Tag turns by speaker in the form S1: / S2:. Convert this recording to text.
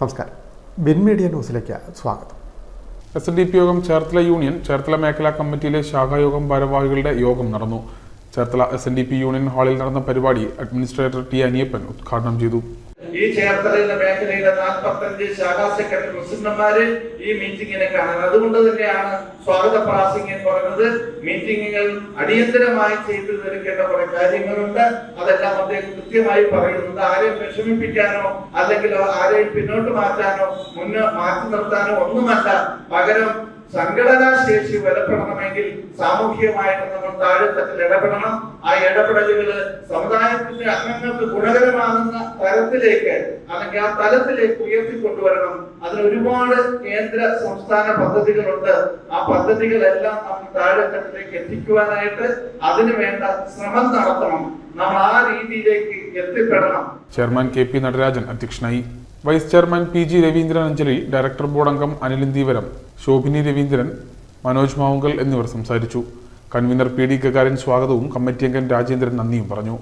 S1: നമസ്കാരം. Bin media ന്യൂസിലേക്ക് സ്വാഗതം.
S2: എസ് എൻ ഡി പി യോഗം ചേർത്തല യൂണിയൻ ചേർത്തല മേഖലാ കമ്മിറ്റിയിലെ ശാഖായോഗം ഭാരവാഹികളുടെ യോഗം നടന്നു. Cherthala S N D P union ഹാളിൽ നടന്ന പരിപാടി അഡ്മിനിസ്ട്രേറ്റർ ടി അനിയപ്പൻ ഉദ്ഘാടനം ചെയ്തു.
S3: ഈ ചേർത്തലയിലെ മേഖലയിലെ നാൽപ്പത്തഞ്ച് ശാഖാ സെക്രട്ടറി പ്രസിഡന്റുമാര് ഈ മീറ്റിംഗിനെ കാണാൻ. അതുകൊണ്ട് തന്നെയാണ് സ്വാഗത പ്രാസിംഗ് എന്ന് പറയുന്നത്. മീറ്റിംഗുകൾ അടിയന്തരമായി ചെയ്തു തീർക്കേണ്ട കുറെ കാര്യങ്ങളുണ്ട്. അതെല്ലാം അദ്ദേഹം കൃത്യമായി പറയുന്നുണ്ട്. ആരെയും വിഷമിപ്പിക്കാനോ അല്ലെങ്കിൽ ആരെയും പിന്നോട്ട് മാറ്റാനോ മുന്നോ മാറ്റി നിർത്താനോ ഒന്നുമല്ല. പകരം സംഘടനാ ശേഷി ബലപ്പെടണമെങ്കിൽ സാമൂഹികമായിട്ട് നമ്മൾ താഴെത്തട്ടിൽ ഇടപെടണം. ആ ഇടപെടലുകൾ സമുദായത്തിന്റെ അംഗങ്ങൾക്ക് ഗുണകരമാകുന്ന തരത്തിലേക്ക് അല്ലെങ്കിൽ ആ തലത്തിലേക്ക് ഉയർത്തിക്കൊണ്ടുവരണം. അതിന് ഒരുപാട് കേന്ദ്ര സംസ്ഥാന പദ്ധതികളുണ്ട്. ആ പദ്ധതികളെല്ലാം നമ്മൾ താഴെത്തട്ടിലേക്ക് എത്തിക്കുവാനായിട്ട് അതിന് വേണ്ട ശ്രമം നടത്തണം. നമ്മൾ ആ രീതിയിലേക്ക് എത്തിപ്പെടണം.
S2: ചെയർമാൻ കെ പി നടരാജൻ അധ്യക്ഷനായി. Vice chairman P G Raveendran Anjali director board അംഗം അനിലിന്ദീവരം ശോഭിനി രവീന്ദ്രൻ മനോജ് മാവുങ്കൽ എന്നിവർ സംസാരിച്ചു. കൺവീനർ പി ഡി ഗഗാരൻ സ്വാഗതവും കമ്മിറ്റി അംഗം രാജേന്ദ്രൻ നന്ദിയും പറഞ്ഞു.